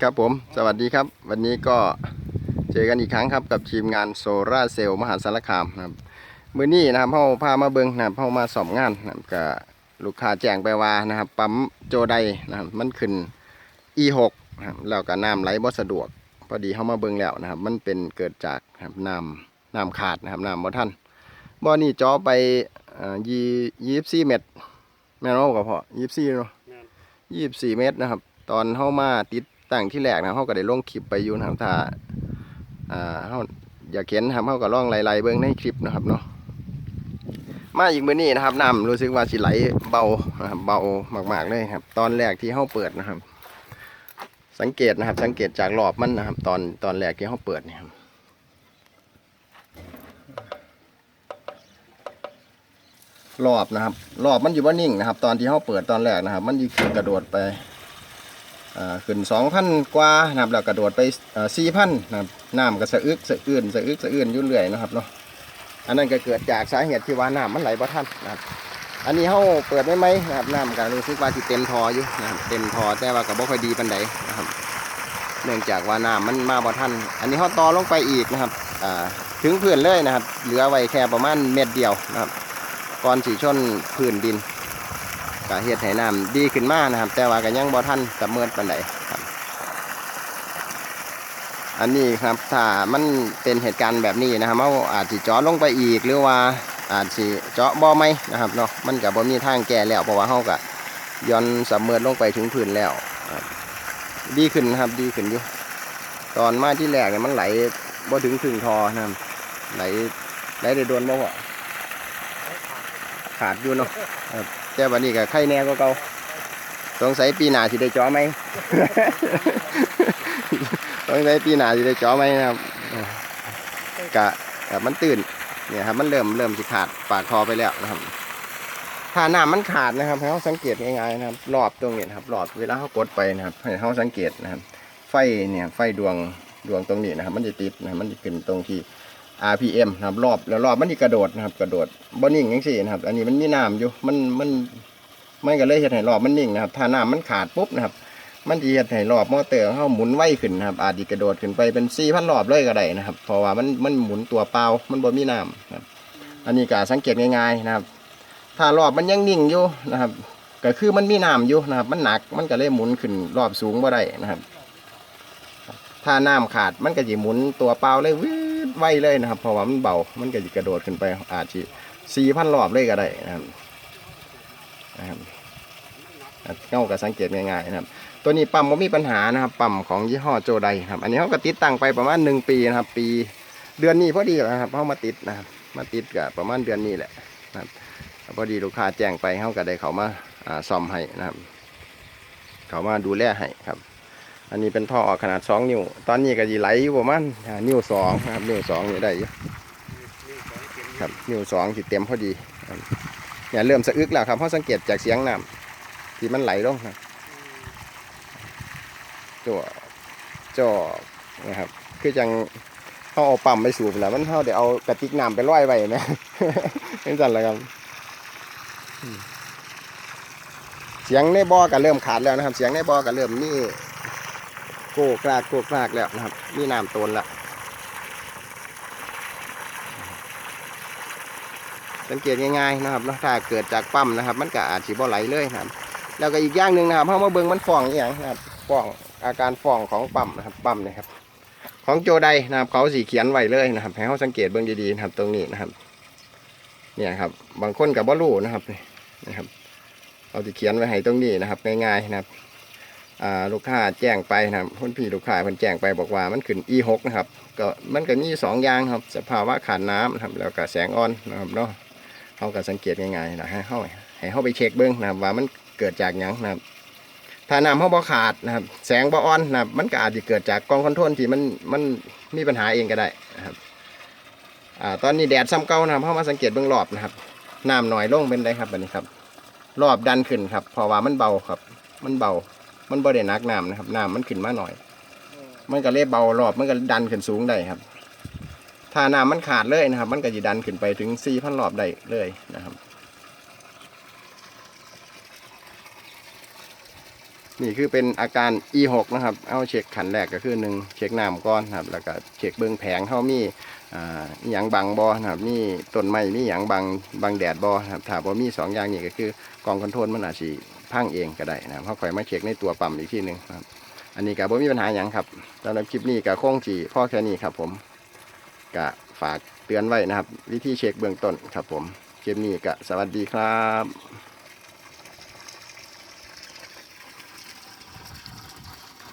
ครับผม สวัสดีครับ วันนี้ก็เจอกันอีกครั้งครับกับทีมงานโซราเซลล์มหาสารคามนะครับมื้อนี้นะครับเฮาพามาเบิ่งนะครับเฮามาสอบงานนะครับกับลูกค้าแจ้งไปว่านะครับ ปั๊มโจไดนะครับมันขึ้น E6 นะครับแล้วก็น้ำไหลบ่สะดวก พอดีเฮามาเบิ่งแล้วนะครับ มันเป็นเกิดจากนะครับน้ำน้ำขาดนะครับน้ำบ่ทันบ่อนี่เจาะไปเอ่อยี่24เมตรแม่นบ่ก็พอ24เนาะแม่นยี่สิบสี่เมตรนะครับ ตอนเข้ามาติดตั้งที่แรกนะเขาก็ได้ลงคลิปไปอยู่นะครับถ้าอ่าเขาอยากเห็นนะครับเขาก็ล่องไล่ๆเบื้องในคลิปนะครับเนาะมาอีกมื้อนี้นะครับน้ำรู้สึกว่าสิไหลเบานะครับเบามากๆเลยครับ ตอนแรกที่เขาเปิดนะครับ สังเกตนะครับ สังเกตจากรอบมันนะครับ ตอนตอนแรกที่เขาเปิดเนี่ยครับรอบนะครับรอบมันอยู่ว่านิ่งนะครับ ตอนที่เขาเปิดตอนแรกนะครับ มันยู่กระโดดไป ขึ้นสองพันกว่านะครับแล้วกระโดดไปสี่พันนะครับน้ำก็สะอึกสะอื้นสะอึกสะอื้นยู่นเรื่อยนะครับเนาะอันนั้นก็เกิดจากสาเหตุที่ว่าน้ำมันไหลบ่ทันนะครับอันนี้เขาเปิดไม่ไหมนะครับน้ำก็รู้สึกว่าที่เต็มทออยู่นะครับเต็มทอแต่ว่าก็บ่ค่อยดีปานใดนะครับ เนื่องจากว่าน้ำมันมาบ่ทันอันนี้เขาต่อลงไปอีกนะครับถึงพื้นเลยนะครับ เหลือไว้แค่ประมาณเม็ดเดียวนะครับก่อนสีชนพื้นดิน ก็เฮ็ดให้น้ำดีขึ้นมานะครับ แต่ว่าก็ยังบ่ทันกับเมิดปานใดครับ อันนี้ครับถ้ามันเป็นเหตุการณ์แบบนี้นะครับเราอาจจะเจาะลงไปอีกหรือว่าอาจจะเจาะบ่ไหมนะครับเนาะมันก็บ่มีทางแก้แล้วเพราะว่าเฮาก็ย้อนสำเมิดลงไปถึงพื้นแล้วดีขึ้นนะครับดีขึ้นอยู่ตอนมาที่แรกเนี่ยมันไหลบ่ถึงครึ่งทอนะครับไหลไหลได้โดนบ่วะขาดอยู่เนาะครับ แต่วันนี้ก็ไข่แน่ก็เก่าสงสัยปีหน้าสิได้เจอไหมสงสัยปีหน้าสิได้เจอไหมนะครับกะกะมันตื่นเนี่ยครับมันเริ่มเริ่มสิขาดปากทอไปแล้วนะครับถ้าน้ำมันขาดนะครับให้เขาสังเกตง่ายๆนะครับรอบตรงนี้นะครับรอบเวลาเขากดไปนะครับให้เขาสังเกตนะครับ ไฟเนี่ยไฟดวงดวงตรงนี้นะครับ มันจะติดนะมันจะขึ้นตรงที่ RPM นะครับรอบแล้วรอบมันจะกระโดดนะครับ กระโดดบ่นิ่งอย่างสี่นะครับ อันนี้มันมีน้ำอยู่มันมันมันก็เลยเฮ็ดให้รอบมันนิ่งนะครับ ถ้าน้ำมันขาดปุ๊บนะครับ มันจะเฮ็ดให้รอบมอเตอร์เขาหมุนไวขึ้นนะครับ อาจจะกระโดดขึ้นไปเป็น4,000รอบเลยก็ได้นะครับ เพราะว่ามันมันหมุนตัวเปล่ามันบ่มีน้ำนะครับ อันนี้ก็สังเกตง่ายๆนะครับ ถ้ารอบมันยังนิ่งอยู่นะครับก็คือมันมีน้ำอยู่นะครับ มันหนักมันก็เลยหมุนขึ้นรอบสูงบ่ได้นะครับ ถ้าน้ำขาดมันก็จะหมุนตัวเปล่าเลยวืด ไวเลยนะครับ เพราะว่ามันเบา มันก็จะกระโดดขึ้นไปอาจจะสี่พันรอบเลยก็ได้นะครับนะครับเงาก็สังเกตง่ายๆนะครับ ตัวนี้ปั๊มก็มีปัญหานะครับ ปั๊มของยี่ห้อโจไดครับ อันนี้เขาก็ติดตั้งไปประมาณหนึ่งปีนะครับ ปีเดือนนี้พอดีนะครับเขามาติดนะครับ มาติดกับประมาณเดือนนี้แหละนะครับพอดีลูกค้าแจ้งไปเขาก็ได้เขามาซ่อมให้นะครับ เขามาดูแลให้ครับ อันนี้เป็นท่อออกขนาดสองนิ้ว ตอนนี้ก็ยีไหลอยู่ประมาณนิ้วสองครับ นิ้วสองนี่ได้อยู่นี่งครับ นิ้วสองสิเต็มพอดีเนี่ยเริ่มสะอึกแล้วครับเพราะสังเกตจากเสียงน้ำที่มันไหลลงนะจ่อจ่อนะครับ คือจังเขาเอาปั๊มไปสูบแล้วมันเขาเดี๋ยวเอากระติกน้ำไปร้อยไว้ไหมเป็นจันแหละครับเสียงในบ่อก็เริ่มขาดแล้วนะครับ เสียงในบ่อก็เริ่มนี่ โกกรากโกกรากแล้วนะครับนี่น้ำตนละสังเกตง่ายๆนะครับถ้าเกิดจากปั๊มนะครับ มันก็อาจสิบ่ไหลเลยนะครับ แล้วก็อีกอย่างหนึ่งนะครับเพราะมาเบิ่งมันฟองอย่างนะครับฟองอาการฟองของปั๊มนะครับปั๊มเนะครับ ของโจไดนะครับ เขาสีเขียนไว้เลยนะครับให้เขาสังเกตเบิ่งดีๆนะครับ ตรงนี้นะครับ เนี่ยครับ บางคนกับบ่รู้นะครับนะครับเราจะเขียนไว้ให้ตรงนี้นะครับง่ายๆนะครับ อ่าลูกค้าแจ้งไปนะครับคนพี่ลูกค้าเพิ่นแจ้งไปบอกว่ามันขึ้น E6 นะครับก็มันก็มีสองย่างครับ สภาวะขาดน้ำนะครับแล้วก็แสงอ่อนนะครับเนาะเขาก็สังเกตง่ายๆนะให้เขาให้เขาไปเช็คเบิ้งนะครับว่ามันเกิดจากหยังนะครับถ้าน้ำเขาบ่ขาดนะครับแสงบ่อ่อนนะครับมันก็อาจจะเกิดจากกองคอนโทรลที่มันมันมีปัญหาเองก็ได้นะครับอ่าตอนนี้แดดซ้ำเก่านะครับเขามาสังเกตเบื้องรอบนะครับน้ำหน่อยลงเป็นไรครับแบบนี้ครับ รอบดันขึ้นครับเพราะว่ามันเบาครับ มันเบา มันบ่ได้นักน้ำนะครับน้ำมันขึ้นมาหน่อย มันก็เล่เบารอบมันก็ดันขึ้นสูงได้ครับ ถ้าน้ำมันขาดเลยนะครับ มันก็จะดันขึ้นไปถึงสี่พันรอบได้เลยนะครับ นี่คือเป็นอาการ E6 นะครับเอาเช็คขันแรกก็คือหนึ่งเช็คน้ำก้อนครับแล้วก็เช็คเบื้องแผงเขามีอ่าหย่างบังบอครับมีต้นไม้มีอหย่างบังบังแดดบอครับถ้าบ่มีสองอย่างนี้ก็คือกองคอนโทรลมันอาจสิพังเองก็ได้นะครับเขาค่อยมาเช็คในตัวปั๊มอีกที่หนึ่งครับอันนี้ก็บ่มีปัญหาอย่างครับสำหรับคลิปนี้ก็คงจีพ่อแค่นี้ครับผมก็ฝากเตือนไว้นะครับ วิธีเช็คเบื้องต้นครับผมคลิปนี้ก็สวัสดีครับ